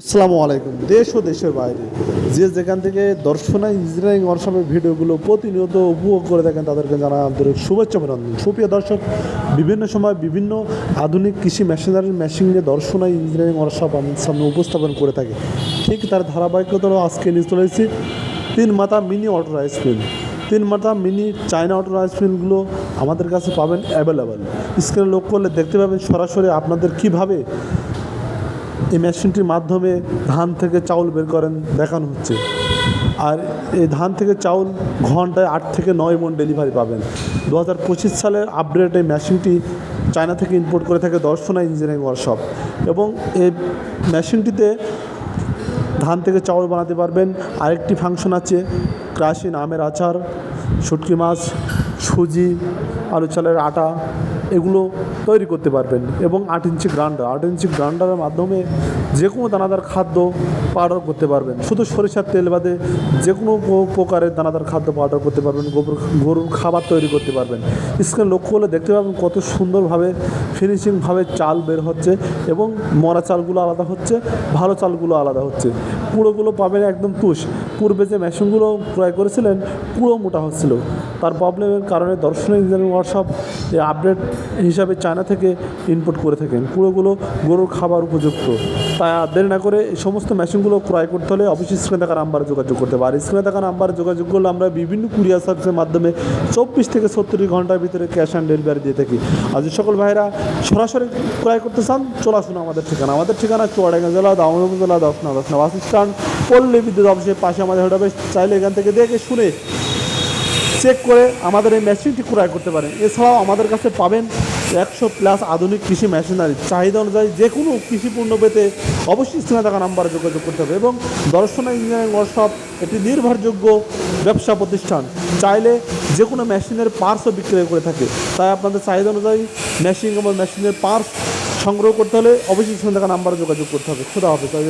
আসসালামু আলাইকুম, দেশ ও দেশের বাইরে। যে যেখান থেকে দর্শনা ইঞ্জিনিয়ারিং ওয়ার্কশপের ভিডিওগুলো প্রতিনিয়ত উপভোগ করে থাকেন, তাদেরকে জানা আন্তরিক শুভেচ্ছা, অভিনন্দন। সুপ্রিয় দর্শক, বিভিন্ন সময় বিভিন্ন আধুনিক কৃষি মেশিনারি মেশিন নিয়ে দর্শনা ইঞ্জিনিয়ারিং ওয়ার্কশপ আমাদের সামনে উপস্থাপন করে থাকে। ঠিক তার ধারাবাহিকতা আজকে নিয়ে চলে এসেছি তিন মাথা মিনি অটো রাইস মিল। তিন মাথা মিনি চায়না অটো রাইস আমাদের কাছে পাবেন অ্যাভেলেবেল স্ক্রিনে লক্ষ্য করলে দেখতে পাবেন সরাসরি আপনাদের কীভাবে এই মেশিনটির মাধ্যমে ধান থেকে চাউল বের করেন, দেখানো হচ্ছে। আর এই ধান থেকে চাউল ঘন্টায় আট থেকে নয় মন ডেলিভারি পাবেন। দু হাজার পঁচিশ সালের আপডেট এই মেশিনটি চায়না থেকে ইম্পোর্ট করে থাকে দর্শনা ইঞ্জিনিয়ারিং ওয়ার্কশপ এবং এই মেশিনটিতে ধান থেকে চাউল বানাতে পারবেন। আরেকটি ফাংশন আছে ক্রাশিন আমের আচার, শুটকি মাছ, সুজি, আলু চালের আটা এগুলো তৈরি করতে পারবেন। এবং আট ইঞ্চি গ্রাইন্ডার, আট ইঞ্চি গ্রাইন্ডারের মাধ্যমে যে কোনো দানাদার খাদ্য পাউডার করতে পারবেন। শুধু সরিষার তেল বাদে যে কোনো প্রকারের দানাদার খাদ্য পাউডার করতে পারবেন, গোবর, গরুর খাবার তৈরি করতে পারবেন। স্ক্রিন লক্ষ্য করলে দেখতে পাবেন কত সুন্দরভাবে ফিনিশিংভাবে চাল বের হচ্ছে এবং মরা চালগুলো আলাদা হচ্ছে, ভালো চালগুলো আলাদা হচ্ছে। পুরোগুলো পাবেন একদম তুষ। পূর্বে যে মেশিনগুলো ক্রয় করেছিলেন, পুরো মোটা হচ্ছিল। তার প্রবলেমের কারণে দর্শন ইঞ্জিনিয়ারিং ওয়ার্কশপ আপডেট হিসাবে চায়না থেকে ইনপুট করে থাকেন। পুরোগুলো গরুর খাবার উপযুক্ত। তাই দেরি না করে এই সমস্ত মেশিনগুলো ক্রয় করতে হলে অবশ্যই স্ক্রিনে থাকা নাম্বারে যোগাযোগ করতে পারে স্ক্রিনে থাকা নাম্বারে যোগাযোগ করলে আমরা বিভিন্ন কুরিয়ার সার্ভিসের মাধ্যমে চব্বিশ থেকে সত্তর ঘণ্টার ভিতরে ক্যাশ অন ডেলিভারি দিয়ে থাকি। আর যে সকল ভাইরা সরাসরি ক্রয় করতে চান, চলে আসুন আমাদের ঠিকানা। আমাদের ঠিকানা চুয়াডাঙ্গা জেলা দামোদর জেলা দশনা দশনা বাস স্ট্যান্ড। পল্লী বিদ্যুৎ অফিসের পাশে আমাদের অফিস চাইলে এখান থেকে দেখে শুনে চেক করে আমাদের এই মেশিনটি ক্রয় করতে পারেন। এছাড়াও আমাদের কাছে পাবেন একশো প্লাস আধুনিক কৃষি মেশিনারি চাহিদা অনুযায়ী যে কোনো কৃষি পণ্য পেতে অবশ্যই স্ক্রিনে থাকা নাম্বারে যোগাযোগ করতে হবে এবং দর্শনা ইঞ্জিনিয়ারিং ওয়ার্কশপ একটি নির্ভরযোগ্য ব্যবসা প্রতিষ্ঠান। চাইলে যে কোনো মেশিনের পার্টসও বিক্রয় করে থাকে। তাই আপনাদের চাহিদা অনুযায়ী মেশিন এবং মেশিনের পার্টস সংগ্রহ করতে হলে অবশ্যই স্ক্রিনে থাকা নাম্বারে যোগাযোগ করতে হবে। খোদা হবে তাই